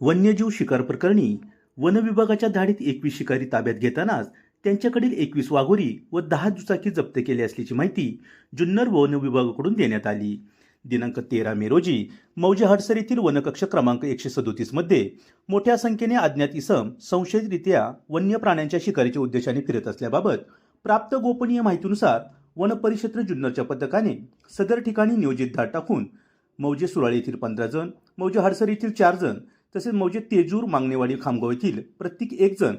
वन्यजीव शिकार प्रकरणी वन विभागाच्या धाडीत एकवीस शिकारी ताब्यात घेतानाच त्यांच्याकडील एकवीस वाघोरी व दहा दुचाकी जप्त केली असल्याची माहिती जुन्नर वन विभागाकडून देण्यात आली. दिनांक तेरा मे रोजी मौजे हडसर येथील वनकक्ष क्रमांक एकशे सदोतीसमध्ये मोठ्या संख्येने अज्ञात इसम संशयितरित्या वन्य प्राण्यांच्या शिकारीच्या उद्देशाने फिरत असल्याबाबत प्राप्त गोपनीय माहितीनुसार वनपरिक्षेत्र जुन्नरच्या पथकाने सदर ठिकाणी नियोजित धाड टाकून मौजे सुराळे येथील पंधरा जण मौजे हडसर येथील चार जण तसेच मौजे तेजूर मागणेवाडी खामगाव येथील प्रत्येक एक जण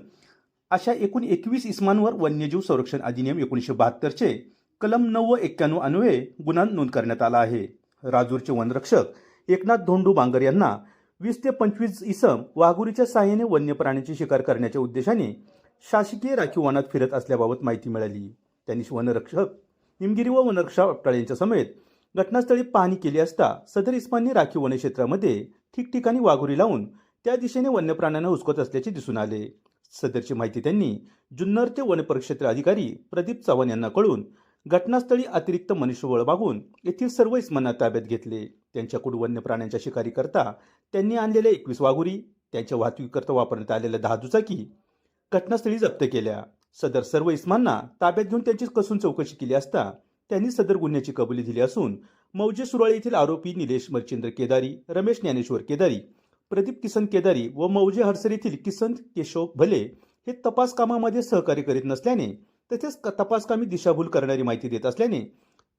अशा एकूण एकवीस इस्मांवर वन्यजीव संरक्षण अधिनियम एकोणीसशे बहात्तरचे कलम नऊ व एक्क्याण्णव अन्वये गुन्हा नोंद करण्यात आला आहे. राजूरचे वनरक्षक एकनाथ धोंडू बांगर यांना वीस ते पंचवीस इसम वाघुरीच्या सहाय्याने वन्य प्राण्यांची शिकार करण्याच्या उद्देशाने शासकीय राखीव वनात फिरत असल्याबाबत माहिती मिळाली. त्यांनी वनरक्षक निमगिरी व वनरक्षक आपटाळे यांच्या समेत घटनास्थळी पाहणी केली असता सदर इस्मांनी राखीव वनक्षेत्रामध्ये ठिकठिकाणी वाघुरी लावून त्या दिशेने वन्य प्राण्यांना हुसकत असल्याचे दिसून आले. सदरची माहिती त्यांनी जुन्नरचे वनपरिक्षेत्र अधिकारी प्रदीप चव्हाण यांना कळून घटनास्थळी अतिरिक्त मनुष्यबळ मागून येथील सर्व इस्मांना ताब्यात घेतले. त्यांच्याकडून वन्य प्राण्यांच्या शिकारी करता त्यांनी आणलेल्या एकवीस वाघुरी त्यांच्या वाहतुकीकरता वापरण्यात आलेल्या दहा दुचाकी घटनास्थळी जप्त केल्या. सदर सर्व इस्मांना ताब्यात घेऊन त्यांची कसून चौकशी केली असता त्यांनी सदर गुन्ह्याची कबुली दिली असून मौजे सुराळे येथील आरोपी निलेश मच्छिंद्र केदारी रमेश ज्ञानेश्वर केदारी प्रदीप किसन केदारी व मौजे हडसर येथील किसन केशव भले हे तपास कामामध्ये सहकार्य करीत नसल्याने तसेच तपासकामी दिशाभूल करणारी माहिती देत असल्याने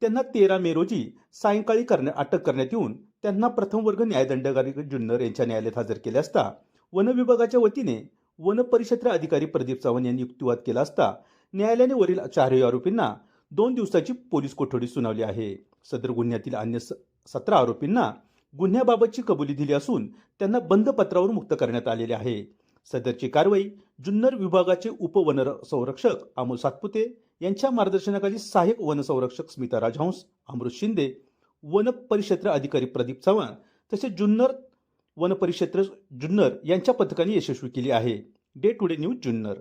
त्यांना तेरा मे रोजी सायंकाळी करण्या अटक करण्यात येऊन त्यांना प्रथम वर्ग न्यायदंडकारी जुन्नर यांच्या न्यायालयात हजर केले असता वन विभागाच्या वतीने वन परिक्षेत्र अधिकारी प्रदीप चव्हाण यांनी युक्तिवाद केला असता न्यायालयाने वरील चारही आरोपींना दोन दिवसाची पोलीस कोठडी सुनावली आहे. सदर गुन्ह्यातील अन्य स- सतरा आरोपींना गुन्ह्याबाबतची कबुली दिली असून त्यांना बंद पत्रावर मुक्त करण्यात आलेले आहे. सदरची कारवाई जुन्नर विभागाचे उपवन संरक्षक अमोल सातपुते यांच्या मार्गदर्शनाखाली सहाय्यक वनसंरक्षक स्मिता राजहंस अमृत शिंदे वन परिक्षेत्र अधिकारी प्रदीप चव्हाण तसेच जुन्नर वनपरिक्षेत्र जुन्नर यांच्या पथकाने यशस्वी केली आहे. Day today news Junnar.